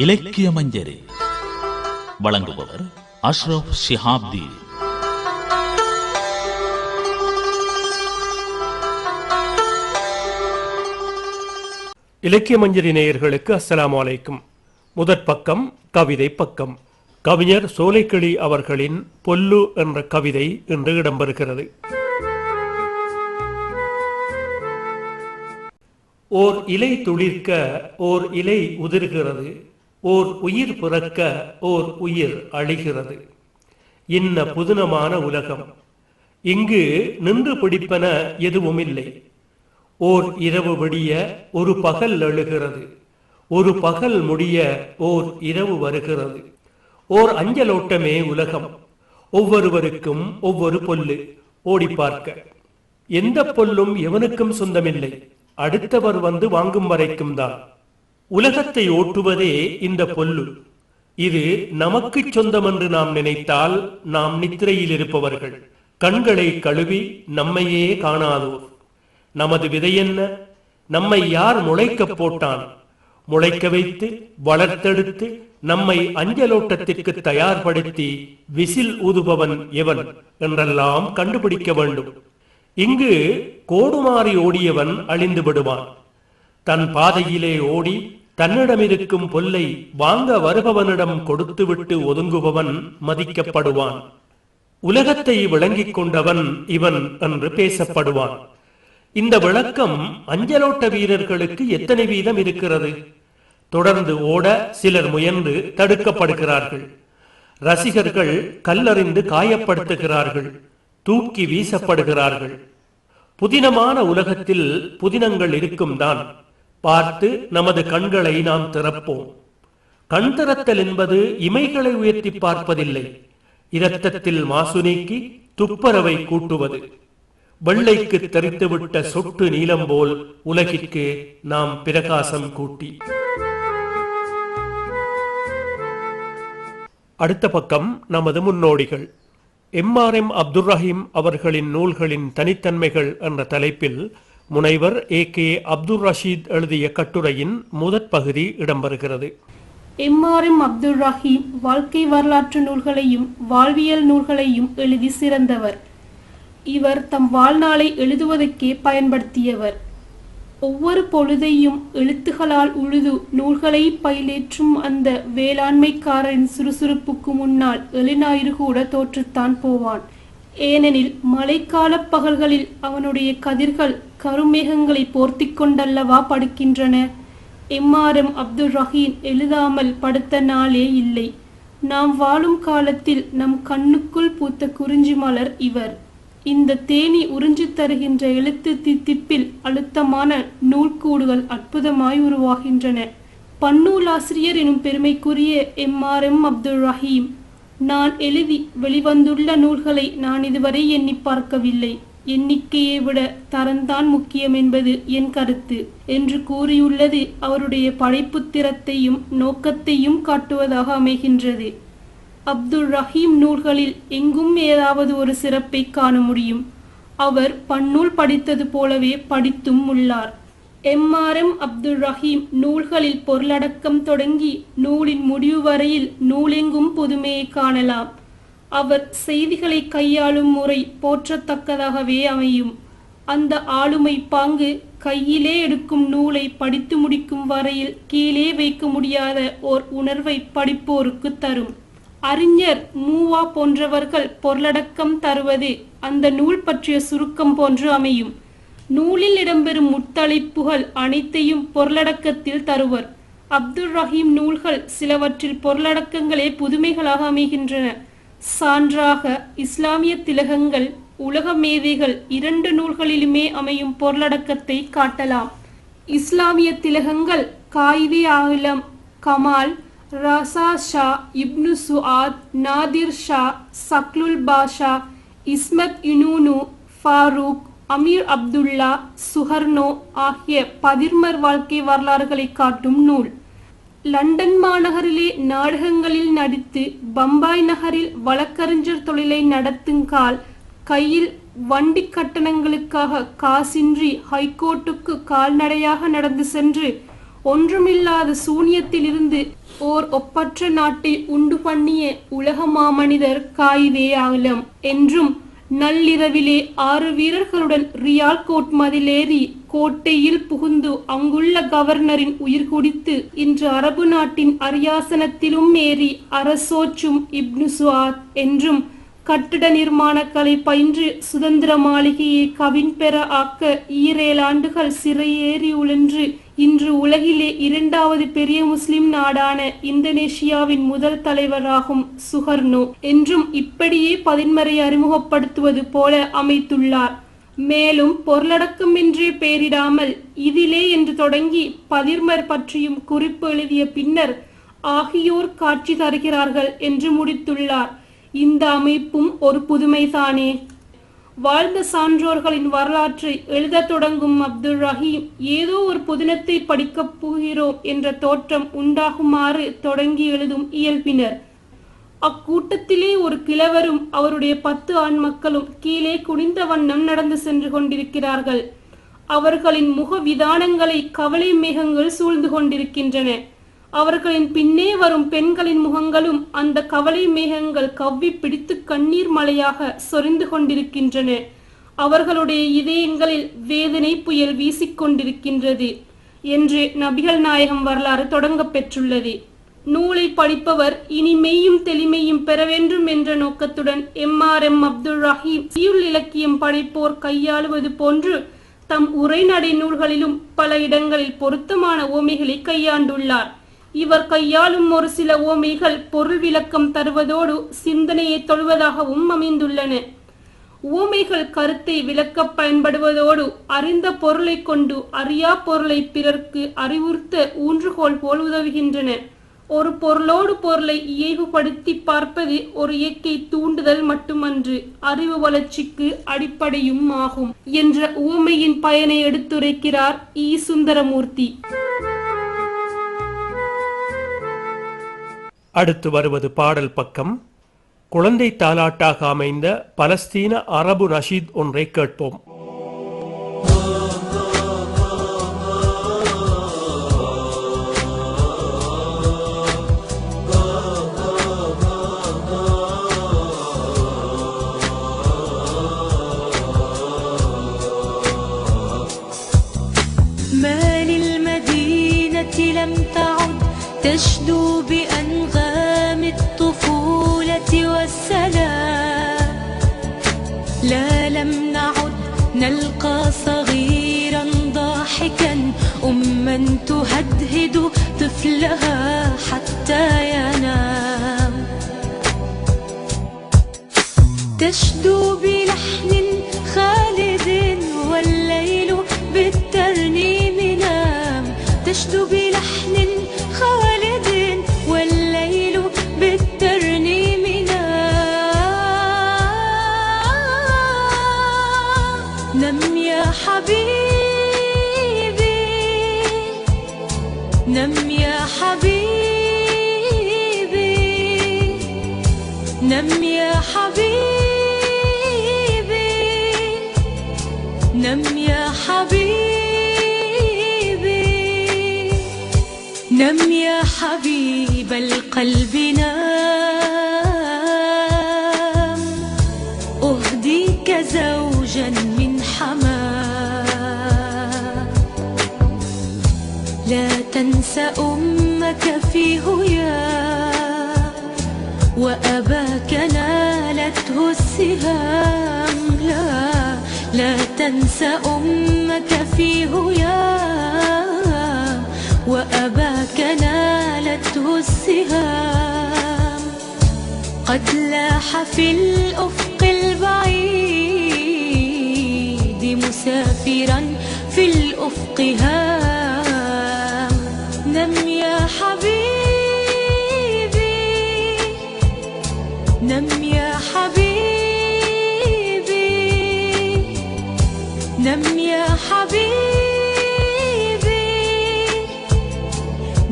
இலக்கிய மஞ்சரி வழங்குபவர் அஷ்ரப் ஷிஹாப்தி. இலக்கிய மஞ்சரி நேயர்களுக்கு அஸ்லாம் வலைக்கும் முதற் பக்கம் கவிதை பக்கம். கவிஞர் சோலைக்கிளி அவர்களின் பொல்லு என்ற கவிதை இன்று இடம்பெறுகிறது. ஓர் இலை துளிர்க்க ஓர் இலை உதிர்கிறது. ஓர் உயிர் பிறக்க ஓர் உயிர் அழிகிறது. இன்ன புதினமான உலகம். இங்கு நின்று பிடிப்பன எதுவுமில்லை. ஓர் இரவு விடிய ஒரு பகல் எழுகிறது. ஒரு பகல் முடிய ஓர் இரவு வருகிறது. ஓர் அஞ்சலோட்டமே உலகம். ஒவ்வொருவருக்கும் ஒவ்வொரு பொல்லு. ஓடி பார்க்க. எந்த பொல்லும் எவனுக்கும் சொந்தமில்லை. அடுத்தவர் வந்து வாங்கும் வரைக்கும் தான். உலகத்தை ஓட்டுவதே இந்த பொல்லு. இது நமக்கு சொந்தம் என்று நாம் நினைத்தால் நாம் நித்திரையில் இருப்பவர்கள். கண்களை கழுவி நம்மையே காணாதோர். நமது விதை என்ன? நம்மை யார் முளைக்கப் போட்டான்? முளைக்க வைத்து வளர்த்தெடுத்து நம்மை அஞ்சலோட்டத்திற்கு தயார்படுத்தி விசில் ஊதுபவன் எவன் என்றெல்லாம் கண்டுபிடிக்க வேண்டும். இங்கு கோடுமாறி ஓடியவன் அழிந்து விடுவான். தன் பாதையிலே ஓடி தன்னிடமிருக்கும் பொல்லை வாங்க வருபவனிடம் கொடுத்துவிட்டு ஒதுங்குபவன் மதிக்கப்படுவான். உலகத்தை விளங்கிக் கொண்டவன் இவன் என்று பேசப்படுவான். இந்த விளக்கம் அஞ்சலோட்ட வீரர்களுக்கு எத்தனை வீதம் இருக்கிறது? தொடர்ந்து ஓட சிலர் முயன்று தடுக்கப்படுகிறார்கள். ரசிகர்கள் கல்லறிந்து காயப்படுத்துகிறார்கள். தூக்கி வீசப்படுகிறார்கள். புதினமான உலகத்தில் புதினங்கள் இருக்கும் தான் பார்த்து நமது கண்களை நாம் திறப்போம். கண் திறத்தல் என்பது இமைகளை உயர்த்தி பார்ப்பதில்லை. இரத்தத்தில் மாசு நீக்கி துப்பரவை கூட்டுவது. வெள்ளைக்கு தெரித்துவிட்ட சொட்டு நீளம் போல் உலகிற்கு நாம் பிரகாசம் கூட்டி. அடுத்த பக்கம் நமது முன்னோடிகள். M R M Abdul Rahim அவர்களின் நூல்களின் தனித்தன்மைகள் என்ற தலைப்பில் முனைவர் ஏ கே அப்துல் ரஷீத் எழுதிய கட்டுரையின் முதற் பகுதி இடம்பெறுகிறது. எம்ஆர்எம் அப்துல் ரஹீம் வாழ்க்கை வரலாற்று நூல்களையும் வாழ்வியல் நூல்களையும் எழுதி சிறந்தவர். இவர் தம் வாழ்நாளை எழுதுவதற்கே பயன்படுத்தியவர். ஒவ்வொரு பொழுதையும் எழுத்துகளால் உழுது நூல்களை பயிலேற்றும் அந்த வேளாண்மைக்காரரின் சுறுசுறுப்புக்கு முன்னால் எழுநாயிறு கூட தோற்றுத்தான் போவான். ஏனெனில் மழைக்கால பகல்களில் அவனுடைய கதிர்கள் கருமேகங்களை போர்த்திக் கொண்டல்லவா படுக்கின்றன. M R M Abdul Rahim எழுதாமல் படுத்த நாளே இல்லை. நாம் வாழும் காலத்தில் நம் கண்ணுக்குள் பூத்த குறிஞ்சி மலர் இவர். இந்த தேனி உறிஞ்சி தருகின்ற எழுத்து தித்திப்பில் அழுத்தமான நூல்கூடுகள் அற்புதமாய் உருவாகின்றன. பன்னூலாசிரியர் எனும் பெருமைக்குரிய எம்ஆர்எம் அப்துல் ரஹீம் நான் எழுதி வெளிவந்துள்ள நூல்களை நான் இதுவரை எண்ணி பார்க்கவில்லை. எண்ணிக்கையை விட தரம்தான் முக்கியம் என்பது என் கருத்து என்று கூறியுள்ளது அவருடைய படைப்பு திறத்தையும் நோக்கத்தையும் காட்டுவதாக அமைகின்றது. அப்துல் ரஹீம் நூல்களில் எங்கும் ஏதாவது ஒரு சிறப்பை காண முடியும். அவர் பன்னூல் படித்தது போலவே படித்தும் உள்ளார். எம்ஆர்எம் அப்துல் ரஹீம் நூல்களில் பொருளடக்கம் தொடங்கி நூலின் முடிவு வரையில் நூலெங்கும் புதுமையை காணலாம். அவர் செய்திகளை கையாளும் முறை போற்றத்தக்கதாகவே அமையும். அந்த ஆளுமை பாங்கு கையிலே எடுக்கும் நூலை படித்து முடிக்கும் வரையில் கீழே வைக்க முடியாத ஓர் உணர்வை படிப்போருக்கு தரும். அறிஞர் மூவா போன்றவர்கள் பொருளடக்கம் தருவது அந்த நூல் பற்றிய சுருக்கம் போன்று அமையும். நூலில் இடம்பெறும் முத்தளிப்புகள் அனைத்தையும் பொருளடக்கத்தில் தருவர். அப்துல் ரஹீம் நூல்கள் சிலவற்றில் பொருளடக்கங்களே புதுமைகளாக அமைகின்றன. சான்றாக இஸ்லாமிய திலகங்கள் உலக மேதைகள் இரண்டு நூல்களிலுமே அமையும் பொருளடக்கத்தை காட்டலாம். இஸ்லாமிய திலகங்கள் காயிதே ஆலம் கமால் ரசா ஷா இப்னு சுஆத் நாதிர் ஷா சக்லுல் பாஷா இஸ்மத் இனூனு ஃபாரூக் அமீர் அப்துல்லா சுஹர்னோ ஆகிய பதிர்மர் வாழ்க்கை வரலாறுகளை காட்டும் நூல். லண்டன் மாநகரிலே நாடகங்களில் நடித்து பம்பாய் நகரில் வழக்கறிஞர் தொழிலை நடத்துங்கால் கையில் வண்டி கட்டணங்களுக்காக காசின்றி ஹைகோர்ட்டுக்கு கால்நடையாக நடந்து சென்று ஒன்றுமில்லாத சூனியத்திலிருந்து ஓர் ஒப்பற்ற நாட்டை உண்டு பண்ணிய உலக மாமனிதர் காயிதே ஆலம் என்றும் நள்ளிரவிலே ஆறு வீரர்களுடன் ரியால் கோட் மதிலேறி கோட்டையில் புகுந்து அங்குள்ள கவர்னரின் உயிர் குடித்து இன்று அரபு நாட்டின் அரியாசனத்திலும் ஏறி அரசோச்சும் இப்னு சுவாத் என்றும் கட்டிட நிர்மாணக்கலை பயின்று சுதந்திர மாளிகையை கவின் பெற ஆக்க ஈரேழாண்டுகள் சிறையேறி உழன்று இன்று உலகிலே இரண்டாவது பெரிய முஸ்லிம் நாடான இந்தோனேஷியாவின் முதல் தலைவராகும் சுகர்னோ என்றும் இப்படியே பதின்மறை அறிமுகப்படுத்துவது போல அமைத்துள்ளார். மேலும் பொருளடக்கமின்றே பெயரிடாமல் இதிலே என்று தொடங்கி பதிர்மர் பற்றியும் குறிப்பு எழுதிய பின்னர் ஆகியோர் காட்சி தருகிறார்கள் என்று முடித்துள்ளார். இந்த அமைப்பும் ஒரு புதுமைதானே. வாழ்ந்த சான்றோர்களின் வரலாற்றை எழுதத் தொடங்கும் அப்துல் ரஹீம் ஏதோ ஒரு புதினத்தை படிக்கப் போகிறோம் என்ற தோற்றம் உண்டாகுமாறு தொடங்கி எழுதும் இயல்பினர். அக்கூட்டத்திலே ஒரு கிழவரும் அவருடைய பத்து ஆண் மக்களும் கீழே குனிந்த வண்ணம் நடந்து சென்று கொண்டிருக்கிறார்கள். அவர்களின் முக விதானங்களை கவலை மேகங்கள் சூழ்ந்து கொண்டிருக்கின்றன. அவர்களின் பின்னே வரும் பெண்களின் முகங்களும் அந்த கவலை மேகங்கள் கவ்வி பிடித்து கண்ணீர் மலையாக சொரிந்து கொண்டிருக்கின்றன. அவர்களுடைய இதயங்களில் வேதனை புயல் வீசிக்கொண்டிருக்கின்றது என்று நபிகள் நாயகம் வரலாறு தொடங்கப் பெற்றுள்ளது. நூலை படிப்பவர் இனி மெய்யும் தெளிமையும் பெற வேண்டும் என்ற நோக்கத்துடன் M R M Abdul Rahim சீருள் இலக்கியம் படைப்போர் கையாளுவது போன்று தம் உரைநடை நூல்களிலும் பல இடங்களில் பொருத்தமான ஓமைகளை கையாண்டுள்ளார். இவர் கையாளும் ஒரு சில ஓமைகள் பொருள் விளக்கம் தருவதோடு சிந்தனையை தொழுவதாகவும் அமைந்துள்ளன. ஊமைகள் கருத்தை விளக்க பயன்படுவதோடு அறிந்த பொருளை கொண்டு அறியா பொருளை பிறர்க்கு அறிவுறுத்த ஊன்றுகோல் போல் உதவுகின்றன. ஒரு பொருளோடு பொருளை இயைவுபடுத்தி பார்ப்பது ஒரு இயற்கை தூண்டுதல் மட்டுமன்று அறிவு வளர்ச்சிக்கு அடிப்படையும் ஆகும் என்ற ஊமையின் பயனை எடுத்துரைக்கிறார் ஈ சுந்தரமூர்த்தி. அடுத்து வருவது பாடல் பக்கம். குழந்தை தாலாட்டாக அமைந்த பலஸ்தீன அரபு நஷீத் ஒன்றை கேட்போம். نم يا حبيب القلب نام. أهديك زوجا من حمام. لا تنس أمك في هيام وأباك نالته السهام. لا لا تنس أمك في هيام وأباك نالته السهام. قد لاح في الأفق البعيد مسافرا في الأفق هام. نم يا حبيبي نم يا حبيبي نم يا حبيبي.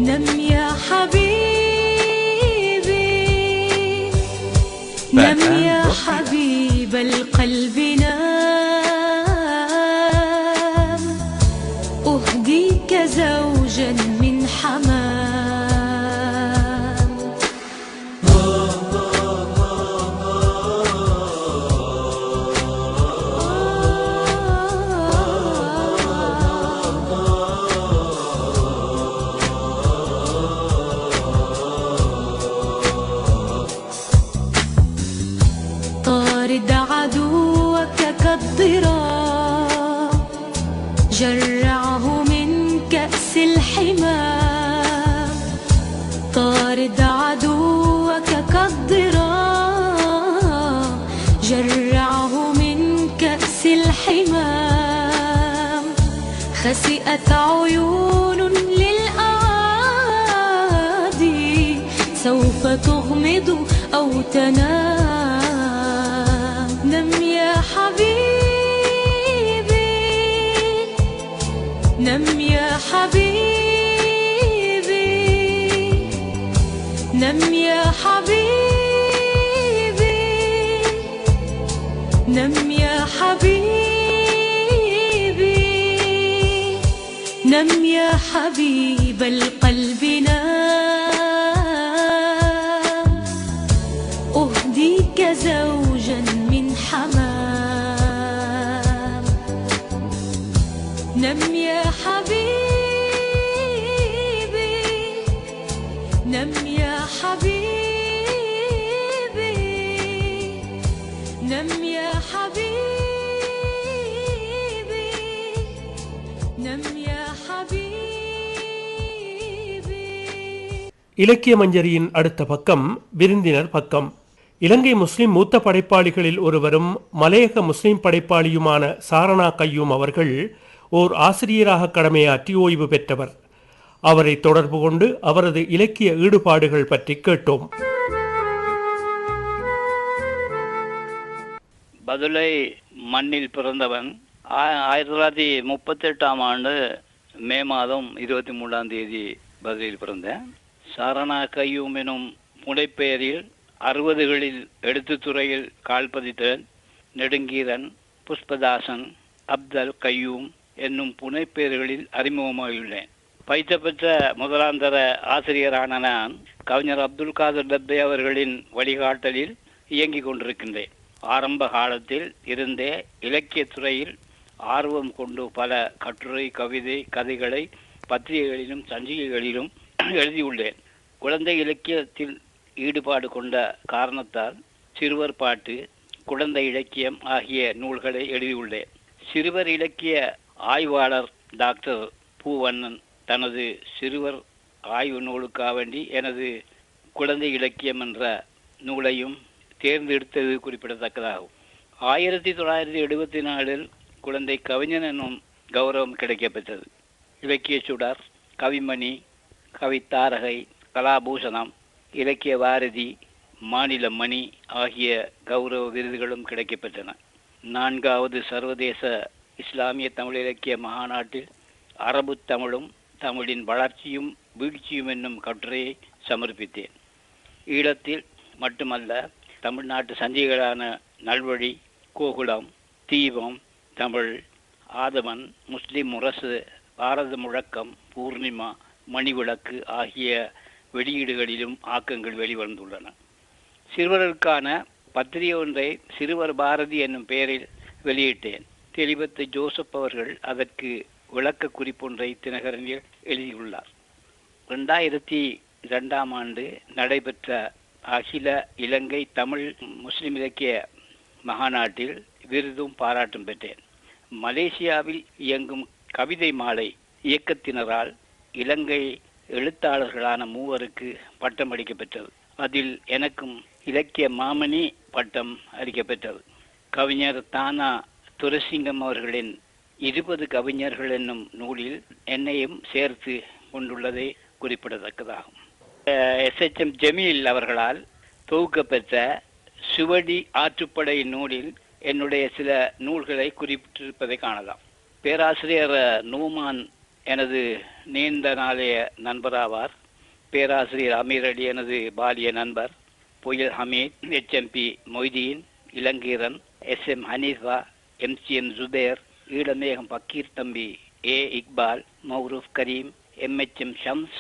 نم يا حبيبي. نم يا حبيب القلب نام. طارد عدوك كالضراع جرعه من كأس الحمام طارد عدوك كالضراع جرعه من كأس الحمام خسئت عيون للأعادي سوف تغمض أو تنام حبيبي. نم يا حبيبي. نم يا حبيبي. نم يا حبيب القلب. இலக்கிய மஞ்சரியின் அடுத்த பக்கம் விருந்தினர் பக்கம். இலங்கை முஸ்லிம் மூத்த படைப்பாளிகளில் ஒருவரும் மலையக முஸ்லிம் படைப்பாளியுமான சாரணா கையூம் அவர்கள் ஓர் ஆசிரியராக கடமையாற்றி ஓய்வு பெற்றவர். அவரை தொடர்பு கொண்டு அவரது இலக்கிய ஈடுபாடுகள் பற்றி கேட்டோம். பதுளை மண்ணில் பிறந்தவன். ஆ- ஆயிரத்தி தொள்ளாயிரத்தி முப்பத்தெட்டாம் ஆண்டு மே மாதம் இருபத்தி மூணாம் தேதி பதுளையில் பிறந்தேன். சரணா கையூம் எனும் புனைப்பெயரில் அறுபதுகளில் எழுத்துத்துறையில் கால் பதித்தேன் நெடுங்கீரன் புஷ்பதாசன் அப்தல் கையூம் என்னும் புனைப்பெயர்களில் அறிமுகமாகியுள்ளேன் பயிற்ற பெற்ற முதலாந்தர ஆசிரியரான நான் கவிஞர் அப்துல் காதர் டப்பே அவர்களின் வழிகாட்டலில் இயங்கிக் கொண்டிருக்கின்றேன். ஆரம்ப காலத்தில் இருந்தே இலக்கியத்துறையில் ஆர்வம் கொண்டு பல கட்டுரை கவிதை கதைகளை பத்திரிகைகளிலும் சஞ்சிகைகளிலும் எழுதியுள்ளேன். குழந்தை இலக்கியத்தில் ஈடுபாடு கொண்ட காரணத்தால் சிறுவர் பாட்டு குழந்தை இலக்கியம் ஆகிய நூல்களை எழுதியுள்ளேன். சிறுவர் இலக்கிய ஆய்வாளர் டாக்டர் பூவண்ணன் தனது சிறுவர் ஆய்வு நூலுக்காக வேண்டி எனது குழந்தை இலக்கியம் என்ற நூலையும் தேர்ந்தெடுத்தது குறிப்பிடத்தக்கதாகும். ஆயிரத்தி தொள்ளாயிரத்தி எழுபத்தி நாலில் குழந்தை கவிஞன் என்னும் கௌரவம் கிடைக்கப்பெற்றது. இலக்கிய சுடர் கவிமணி கவித்தாரகை கலாபூஷணம் இலக்கிய பாரதி மாநில மணி ஆகிய கௌரவ விருதுகளும் கிடைக்கப்பெற்றன. நான்காவது சர்வதேச இஸ்லாமிய தமிழ் இலக்கிய மாநாட்டில் அரபு தமிழும் தமிழின் வளர்ச்சியும் வீழ்ச்சியும் என்னும் கட்டுரையை சமர்ப்பித்தேன். ஈழத்தில் மட்டுமல்ல தமிழ்நாட்டு சந்திகளான நல்வழி கோகுலம் தீபம் தமிழ் ஆதவன் முஸ்லிம் முரசு பாரத முழக்கம் பூர்ணிமா மணிவிளக்கு ஆகிய வெளியீடுகளிலும் ஆக்கங்கள் வெளிவந்துள்ளன. சிறுவர்களுக்கான பத்திரிகை ஒன்றை சிறுவர் பாரதி என்னும் பெயரில் வெளியிட்டேன். தெளிவத்து ஜோசப் அவர்கள் அதற்கு விளக்க குறிப்பொன்றை தினகரனில் எழுதியுள்ளார். ரெண்டாயிரத்தி ரெண்டாம் ஆண்டு நடைபெற்ற அகில இலங்கை தமிழ் முஸ்லிம் இலக்கிய மகாநாட்டில் விருதும் பாராட்டும் பெற்றேன். மலேசியாவில் இயங்கும் கவிதை மாலை இயக்கத்தினரால் இலங்கை எழுத்தாளர்களான மூவருக்கு பட்டம் அளிக்கப்பெற்றது. அதில் எனக்கும் இலக்கிய மாமணி பட்டம் அளிக்கப்பெற்றது. கவிஞர் தானா துரசிங்கம் அவர்களின் இருபது கவிஞர்கள் என்னும் நூலில் என்னையும் சேர்த்து கொண்டுள்ளதை குறிப்பிடத்தக்கதாகும். எஸ். எச். எம். ஜமீல் அவர்களால் தொகுக்கப்பெற்ற சுவடி ஆற்றுப்படை நூலில் என்னுடைய சில நூல்களை குறிப்பிட்டிருப்பதை காணலாம். பேராசிரியர் நூமான் எனது நீண்ட நாளைய நண்பராவார். பேராசிரியர் அமீர் அலி எனது பாலிய நண்பர். Puyal Hameed H M P Mohideen Ilangeeran S M Hanifa M C M Jubair Eelamegam Pakkeer Thambi A Iqbal Mauroof Kareem M H M Shams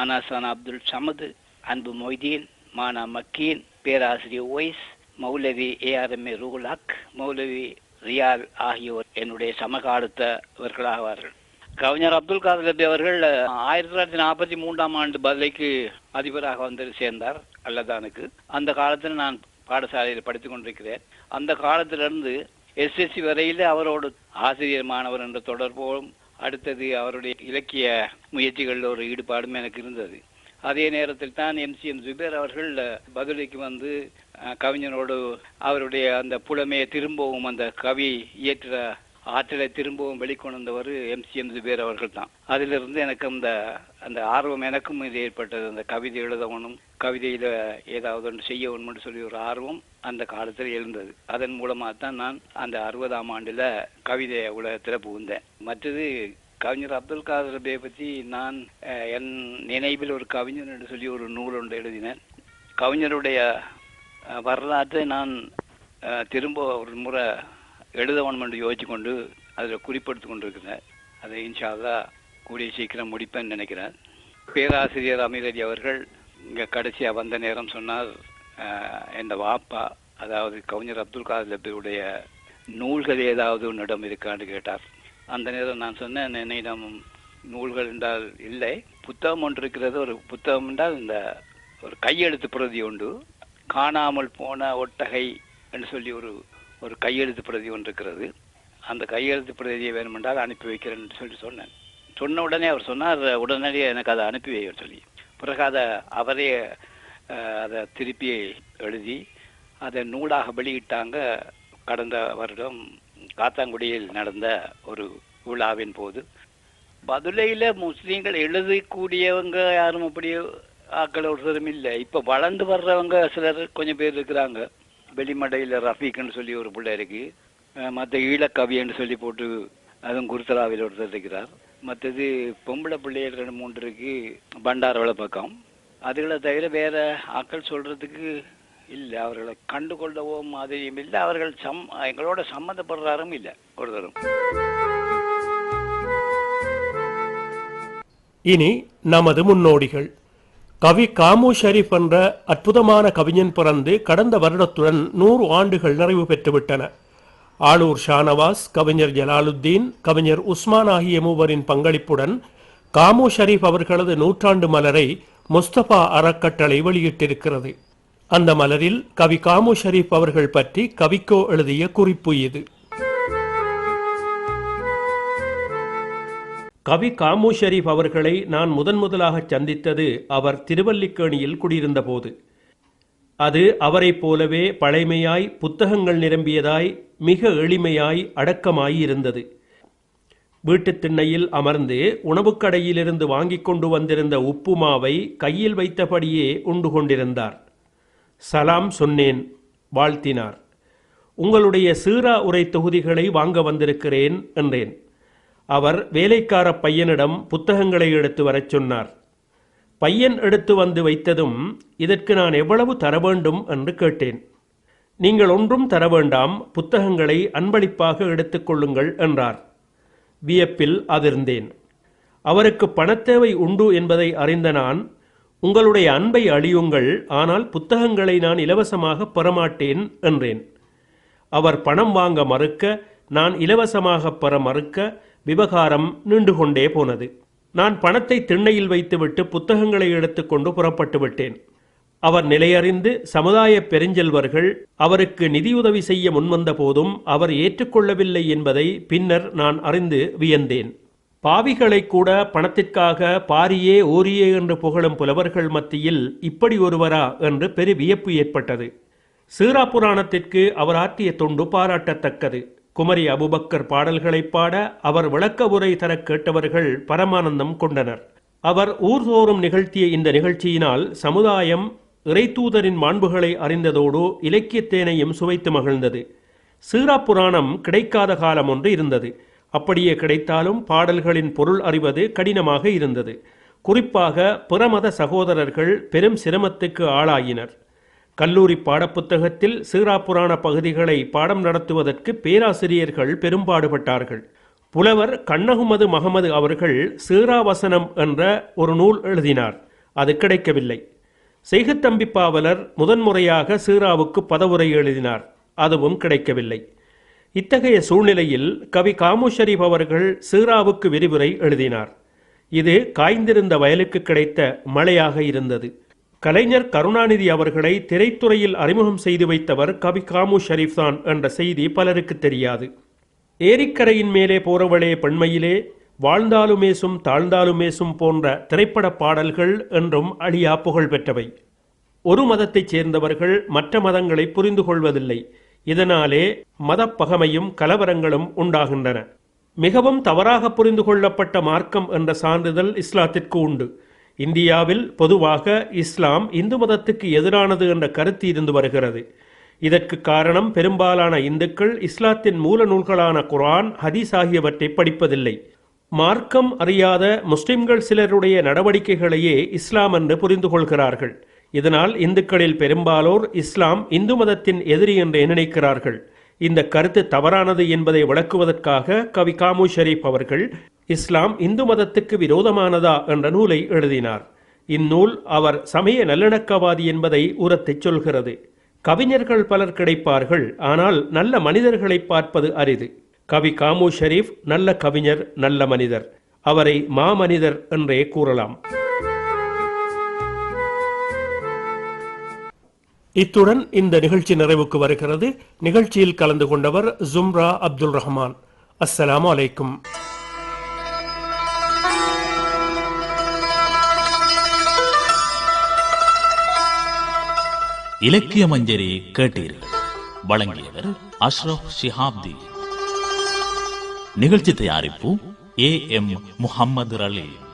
ஆனாசான் Abdul Samad Anbu Mohideen Mana Makkeen பேராசிரியர் ஒய்ஸ் மௌலவி ஏஆர்எம்ஏ ரூகுல் ஹக் மௌலவி ரியால் ஆகியோர் என்னுடைய சமகாலத்தவர்களாவார்கள். கவிஞர் அப்துல் காதர் நபி அவர்கள் ஆயிரத்தி தொள்ளாயிரத்தி நாற்பத்தி மூன்றாம் ஆண்டு பதிலைக்கு அதிபராக வந்து சேர்ந்தார் அல்லதானுக்கு. அந்த காலத்தில் நான் பாடசாலையில் படித்துக் கொண்டிருக்கிறேன். அந்த காலத்திலிருந்து எஸ்எஸ்சி வரையில் அவரோடு ஆசிரியர் மாணவர் என்ற தொடர்பும் அடுத்தது அவருடைய இலக்கிய முயற்சிகளில் ஒரு ஈடுபாடும் எனக்கு இருந்தது. அதே நேரத்தில் தான் எம்சிஎம் ஜுபேர் அவர்கள் பதிலைக்கு வந்து கவிஞனோடு அவருடைய அந்த புலமையை திரும்பவும் அந்த கவி இயற்ற ஆற்றலை திரும்பவும் வெளிக்கொணர்ந்தவர் எம் ஜுபேர் அவர்கள் தான் அதிலிருந்து எனக்கு அந்த அந்த ஆர்வம் எனக்கும் இது ஏற்பட்டது. அந்த கவிதை எழுதவனும் கவிதையில ஏதாவது ஒன்று செய்ய வேணும்னு சொல்லி ஒரு ஆர்வம் அந்த காலத்தில் எழுந்தது. அதன் மூலமாக தான் நான் அந்த அறுபதாம் ஆண்டில் கவிதை உலகத்தில் புகுந்தேன். மற்றது கவிஞர் அப்துல் காதர் பே பற்றி நான் என் நினைவில் ஒரு கவிஞர் என்று சொல்லி ஒரு நூல் ஒன்று எழுதினேன். கவிஞருடைய வரலாற்றை நான் திரும்ப ஒரு முறை எழுத வேணும் என்று யோசிச்சு கொண்டு அதில் குறிப்படுத்தி கொண்டு இருக்கிறேன் அதை இன்ஷா கூடிய சீக்கிரம் முடிப்பேன்னு நினைக்கிறேன். பேராசிரியர் அமீரடி அவர்கள் இங்கே கடைசியாக வந்த நேரம் சொன்னார் என் வாப்பா அதாவது கவிஞர் அப்துல் காதர் லப்பீருடைய நூல்கள் ஏதாவது உன்னிடம் இருக்கான்னு கேட்டார். அந்த நேரம் நான் சொன்னேன் என்னிடம் நூல்கள் என்றால் இல்லை. புத்தகம் ஒன்று இருக்கிறது ஒரு புத்தகம் என்றால் இந்த ஒரு கையெழுத்து பிரதி உண்டு. காணாமல் போன ஒட்டகை என்று சொல்லி ஒரு ஒரு கையெழுத்து பிரதி ஒன்று இருக்கிறது அந்த கையெழுத்து பிரதியை வேணுமென்றால் அனுப்பி வைக்கிறேன்னு சொல்லி சொன்னேன். சொன்ன உடனே அவர் சொன்னார் உடனடியாக எனக்கு அதை அனுப்பி வைக்க சொல்லி. பிறகு அதை அவரே அதை திருப்பி எழுதி அதை நூலாக வெளியிட்டாங்க. கடந்த வருடம் காத்தாங்குடியில் நடந்த ஒரு விழாவின் போது. பதுலையில் முஸ்லீம்கள் எழுதக்கூடியவங்க யாரும் அப்படி ஆக்கள் ஒருத்தரும் இல்லை. இப்போ வளர்ந்து வர்றவங்க சிலர் கொஞ்சம் பேர் இருக்கிறாங்க. வெளிமடையில் ரஃபீக்னு சொல்லி ஒரு பிள்ளை இருக்கு. மற்ற ஈழக்கவியன்னு ஈழக்கவின்னு சொல்லி போட்டு அதுவும் குருத்தலாவில் ஒருத்தர் இருக்கிறார். மற்றது பொம்பளை பிள்ளைகள் ரெண்டு மூன்று இருக்கு பண்டாரவள பக்கம். அதுகளை தவிர வேற ஆக்கள் சொல்றதுக்கு இல்லை. அவர்களை கண்டுகொள்ளவோ மாதிரியும் இல்லை. அவர்கள் சம் எங்களோட சம்மந்தப்படுறாரும் இல்லை ஒருத்தரும் இனி நமது முன்னோடிகள். கவி காமு ஷெரீப் என்ற அற்புதமான கவிஞன் பிறந்து கடந்த வருடத்துடன் நூறு ஆண்டுகள் நிறைவு பெற்றுவிட்டன. ஆளூர் ஷானவாஸ் கவிஞர் ஜலாலுத்தீன் கவிஞர் உஸ்மான் ஆகிய மூவரின் பங்களிப்புடன் காமு ஷரீப் அவர்களது நூற்றாண்டு மலரை முஸ்தபா அறக்கட்டளை வெளியிட்டிருக்கிறது. அந்த மலரில் கவி காமு ஷரீப் அவர்கள் பற்றி கவிக்கோ எழுதிய குறிப்பு இது. கவி காமு ஷெரீப் அவர்களை நான் முதன் முதலாக சந்தித்தது அவர் திருவல்லிக்கேணியில் குடியிருந்த போது அது அவரைப் போலவே பழைமையாய் புத்தகங்கள் நிரம்பியதாய் மிக எளிமையாய் அடக்கமாய் இருந்தது வீட்டுத் திண்ணையில் அமர்ந்து உணவுக்கடையிலிருந்து வாங்கிக் கொண்டு வந்திருந்த உப்புமாவை கையில் வைத்தபடியே உண்டு கொண்டிருந்தார். சலாம் சொன்னேன் வாழ்த்தினார். உங்களுடைய சீரா உரை தொகுதிகளை வாங்க வந்திருக்கிறேன் என்றேன். அவர் வேலைக்கார பையனிடம் புத்தகங்களை எடுத்து வரச் சொன்னார். பையன் எடுத்து வந்து வைத்ததும் இதற்கு நான் எவ்வளவு தர வேண்டும்? என்று கேட்டேன். நீங்கள் ஒன்றும் தர வேண்டாம் புத்தகங்களை அன்பளிப்பாக எடுத்துக்கொள்ளுங்கள் என்றார். வியப்பில் அதிர்ந்தேன். அவருக்கு பணத்தேவை உண்டு என்பதை அறிந்த நான் உங்களுடைய அன்பை அழியுங்கள் ஆனால் புத்தகங்களை நான் இலவசமாக பெறமாட்டேன் என்றேன். அவர் பணம் வாங்க மறுக்க நான் இலவசமாக பெற மறுக்க விவகாரம் நின்று கொண்டே போனது. நான் பணத்தை திண்ணையில் வைத்துவிட்டு புத்தகங்களை எடுத்துக்கொண்டு புறப்பட்டு விட்டேன். அவர் நிலையறிந்து சமுதாய பெருஞ்செல்வர்கள் அவருக்கு நிதியுதவி செய்ய முன்வந்த போதும் அவர் ஏற்றுக்கொள்ளவில்லை என்பதை பின்னர் நான் அறிந்து வியந்தேன். பாவிகளை கூட பணத்திற்காக பாரியே ஓரியே என்று புகழும் புலவர்கள் மத்தியில் இப்படி ஒருவரா என்று பெரு வியப்பு ஏற்பட்டது. சீரா புராணத்திற்கு அவர் ஆற்றிய தொண்டு பாராட்டத்தக்கது. குமரி அபுபக்கர் பாடல்களைப் பாட அவர் விளக்க உரை தர கேட்டவர்கள் பரமானந்தம் கொண்டனர். அவர் ஊர்தோறும் நிகழ்த்திய இந்த நிகழ்ச்சியினால் சமுதாயம் இறைத்தூதரின் மாண்புகளை அறிந்ததோடு இலக்கியத்தேனையும் சுவைத்து மகிழ்ந்தது. சீராப்புராணம் கிடைக்காத காலம் ஒன்று இருந்தது. அப்படியே கிடைத்தாலும் பாடல்களின் பொருள் அறிவது கடினமாக இருந்தது. குறிப்பாக பிறமத சகோதரர்கள் பெரும் சிரமத்துக்கு ஆளாயினர். கல்லூரி பாடப்புத்தகத்தில் சீரா பகுதிகளை பாடம் நடத்துவதற்கு பேராசிரியர்கள் பெரும்பாடுபட்டார்கள். புலவர் கண்ணகுமது மகமது அவர்கள் சீராவசனம் என்ற ஒரு நூல் எழுதினார். அது கிடைக்கவில்லை. செய்கத்தம்பி பாவலர் முதன்முறையாக சீராவுக்கு பதவுரை எழுதினார். அதுவும் கிடைக்கவில்லை. இத்தகைய சூழ்நிலையில் கவி காமுஷரீப் அவர்கள் சீராவுக்கு விரிவுரை எழுதினார். இது காய்ந்திருந்த வயலுக்கு கிடைத்த மழையாக இருந்தது. கலைஞர் கருணாநிதி அவர்களை திரைத்துறையில் அறிமுகம் செய்து வைத்தவர் கவி காமு ஷரீப் தான் என்ற செய்தி பலருக்கு தெரியாது. ஏரிக்கரையின் மேலே போறவளே பெண்மையிலே வாழ்ந்தாலுமேசும் தாழ்ந்தாலுமேசும் போன்ற திரைப்பட பாடல்கள் என்றும் அழியா புகழ் பெற்றவை. ஒரு மதத்தைச் சேர்ந்தவர்கள் மற்ற மதங்களை புரிந்து கொள்வதில்லை. இதனாலே மதப்பகமையும் கலவரங்களும் உண்டாகின்றன. மிகவும் தவறாக புரிந்து கொள்ளப்பட்ட மார்க்கம் என்ற சான்றிதழ் இஸ்லாத்திற்கு உண்டு. இந்தியாவில் பொதுவாக இஸ்லாம் இந்து மதத்துக்கு எதிரானது என்ற கருத்து இருந்து வருகிறது. இதற்கு காரணம் பெரும்பாலான இந்துக்கள் இஸ்லாத்தின் மூல நூல்களான குரான் ஹதீஸ் ஆகியவற்றை படிப்பதில்லை. மார்க்கம் அறியாத முஸ்லிம்கள் சிலருடைய நடவடிக்கைகளையே இஸ்லாம் என்று புரிந்து கொள்கிறார்கள். இதனால் இந்துக்களில் பெரும்பாலோர் இஸ்லாம் இந்து மதத்தின் எதிரி என்று நினைக்கிறார்கள். இந்த கருத்து தவறானது என்பதை விளக்குவதற்காக கவி காமு ஷரீப் அவர்கள் இஸ்லாம் இந்து மதத்துக்கு விரோதமானதா என்ற நூலை எழுதினார். இந்நூல் அவர் சமய நல்லிணக்கவாதி என்பதை உரத்தைச் சொல்கிறது. கவிஞர்கள் பலர் கிடைப்பார்கள் ஆனால் நல்ல மனிதர்களை பார்ப்பது அரிது. கவி காமு ஷெரீப் நல்ல கவிஞர் நல்ல மனிதர். அவரை மாமனிதர் என்றே கூறலாம். இத்துடன் இந்த நிகழ்ச்சி நிறைவுக்கு வருகிறது. நிகழ்ச்சியில் கலந்து கொண்டவர் ஜும்ரா அப்துல் ரஹ்மான். அஸ்ஸலாமு அலைக்கும். இலக்கிய மஞ்சரி கேட்டீர்கள் வழங்கியவர் அஷ்ரப் ஷிஹாப்தி. நிகழ்ச்சி தயாரிப்பு ஏ எம் முஹம்மது ரலீம்